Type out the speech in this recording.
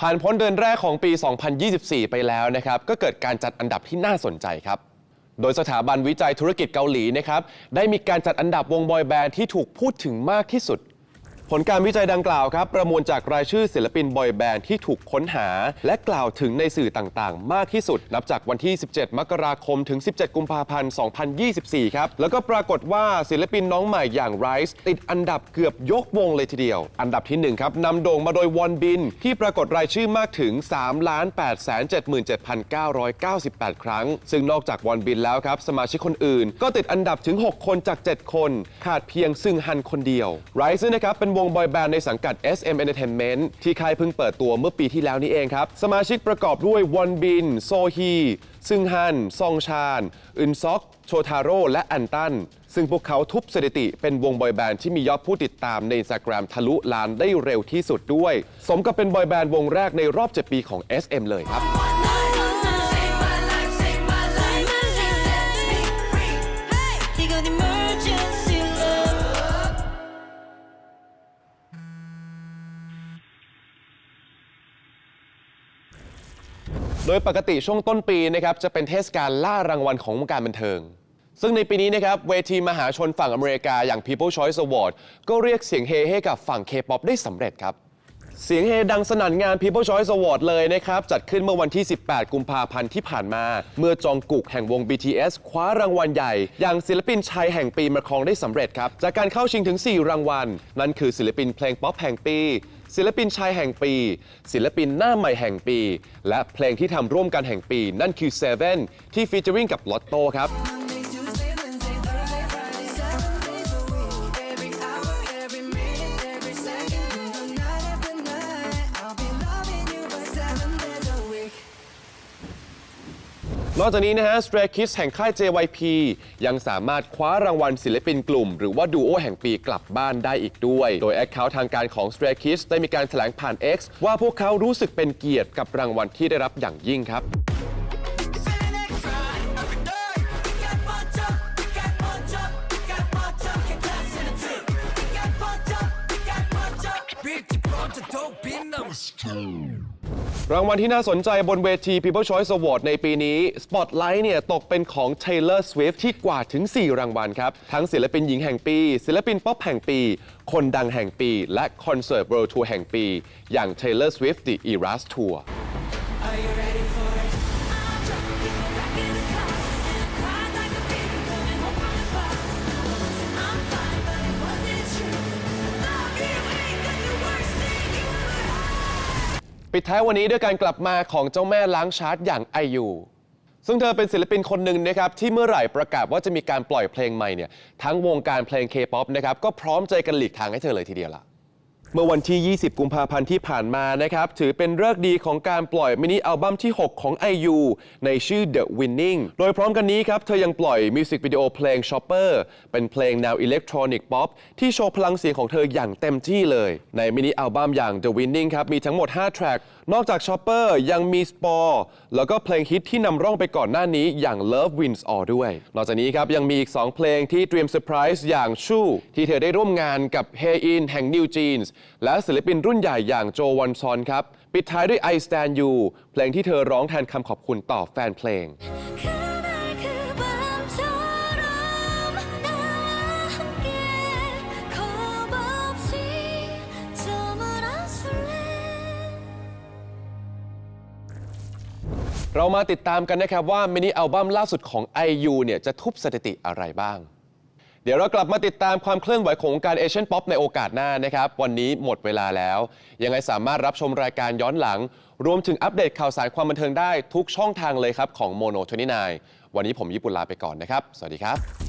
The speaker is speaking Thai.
ผ่านพ้นเดือนแรกของปี 2024 ไปแล้วนะครับ ก็เกิดการจัดอันดับที่น่าสนใจครับ โดยสถาบันวิจัยธุรกิจเกาหลีนะครับ ได้มีการจัดอันดับวงบอยแบนด์ที่ถูกพูดถึงมากที่สุด ผลการวิจัยดังกล่าวครับ ประมวลจากรายชื่อศิลปินบอยแบนด์ที่ถูกค้นหา และกล่าวถึงในสื่อต่างๆ มากที่สุด นับจากวันที่ 17 มกราคมถึง 17 กุมภาพันธ์ 2024 ครับ แล้วก็ปรากฏว่าศิลปินน้องใหม่อย่างไรซ์ติดอันดับเกือบยกวงเลยทีเดียว อันดับที่1ครับนำโด่งมาโดยวอนบิน ที่ปรากฏรายชื่อมากถึง 3 8 7 7 998 ครั้ง ซึ่งนอกจากวอนบินแล้วครับ สมาชิกคนอื่น ก็ติดอันดับถึง 6 คนจาก 7 คน ขาดเพียงซึงฮันคนเดียวไรซ์นะครับเป็นวงบอยแบนด์ในสังกัด SM Entertainment ที่ค่ายเพิ่งเปิดตัวเมื่อปีที่แล้วนี้เองครับ สมาชิกประกอบด้วยวอนบิน โซฮีซึงฮัน ซองชาน อึนซอก โชทาโร่ และอันตัน ซึ่งพวกเขาทุบสถิติเป็นวงบอยแบนด์ที่มียอดผู้ติดตามใน Instagram ทะลุล้านได้เร็วที่สุดด้วย สมกับเป็นบอยแบนด์วงแรกในรอบ 7 ปีของ SM เลยครับ โดยปกติช่วงต้นปีนะครับจะเป็นเทศกาลล่ารางวัลของวงการบันเทิง ซึ่งในปีนี้นะครับเวทีมหาชนฝั่งอเมริกาอย่าง People Choice Award ก็เรียกเสียงเฮให้กับฝั่ง K-POP ได้สำเร็จครับ เสียงเฮดังสนั่นงาน People Choice Award เลยนะครับ จัดขึ้นเมื่อวันที่ 18 กุมภาพันธ์ที่ผ่านมา เมื่อจองกุกแห่งวง BTS คว้ารางวัลใหญ่ อย่างศิลปินชายแห่งปีมาครองได้สำเร็จครับ จากการเข้าชิงถึง 4 รางวัล นั่นคือศิลปินเพลงป๊อปแห่งปี ศิลปินชายแห่งปี ศิลปินหน้าใหม่แห่งปี และเพลงที่ทำร่วมกันแห่งปี นั่นคือ Seven ที่ฟีเจอริงกับลอตโต้ครับ นอกจากนี้นะฮะ Stray Kids แห่งค่าย JYP ยังสามารถคว้ารางวัลศิลปินกลุ่ม หรือว่าดูโอแห่งปีกลับบ้านได้อีกด้วย โดยแอคเคาท์ทางการของ Stray Kids ได้มีการแถลงผ่าน X ว่าพวกเขารู้สึกเป็นเกียรติกับรางวัลที่ได้รับอย่างยิ่งครับ รางวัลที่น่าสนใจบนเวที People Choice Award ในปีนี้ Spotlight เนี่ยตกเป็นของ Taylor Swift ที่กว่าถึง 4 รางวัลครับ ทั้งศิลปินหญิงแห่งปี ศิลปินป๊อปแห่งปี คนดังแห่งปี และคอนเสิร์ต World Tour แห่งปี อย่าง Taylor Swift The Eras Tour ปิดท้ายวันนี้ด้วยการกลับมาของเจ้าแม่ล้างชาร์ตอย่างไอยูซึ่งเธอเป็นศิลปินคนหนึ่งนะครับที่เมื่อไหร่ประกาศว่าจะมีการปล่อยเพลงใหม่เนี่ยทั้งวงการเพลงเคป๊อปนะครับก็พร้อมใจกันหลีกทางให้เธอเลยทีเดียวล่ะ เมื่อวันที่ 20 กุมภาพันธ์ที่ผ่านมานะครับ ถือเป็นเลิกดีของการปล่อยมินิอัลบั้มที่ 6 ของ IU ในชื่อ The Winning โดยพร้อมกันนี้ครับ เธอยังปล่อยมิวสิกวิดีโอเพลง Shopper เป็นเพลงแนวอิเล็กทรอนิกส์ป๊อปที่โชว์พลังเสียงของเธออย่างเต็มที่เลย ในมินิอัลบั้มอย่าง The Winning ครับ มีทั้งหมด 5 แทร็กนอกจาก Shopper ยังมี Spore แล้วก็เพลงฮิตที่นำร่องไปก่อนหน้านี้อย่าง Love Wins All ด้วย นอกจากนี้ครับยังมีอีก 2 เพลงที่เตรียมเซอร์ไพรส์อย่างชู่ที่เธอได้ร่วมงานกับ Hey In แห่ง New Jeans และศิลปินรุ่นใหญ่อย่างโจวอนซอนครับ ปิดท้ายด้วย I Stand You เพลงที่เธอร้องแทนคำขอบคุณต่อแฟนเพลง เรามาติดตามกันนะครับว่ามินิอัลบั้มล่าสุดของ IU เนี่ยจะทุบสถิติอะไรบ้าง เดี๋ยวเรากลับมาติดตามความเคลื่อนไหวของการเอเชียนป๊อปในโอกาสหน้านะครับ วันนี้หมดเวลาแล้ว ยังไงสามารถรับชมรายการย้อนหลัง รวมถึงอัปเดตข่าวสารความบันเทิงได้ทุกช่องทางเลยครับของ Mono 29วันนี้ผมญี่ปุ่นลาไปก่อนนะครับ สวัสดีครับ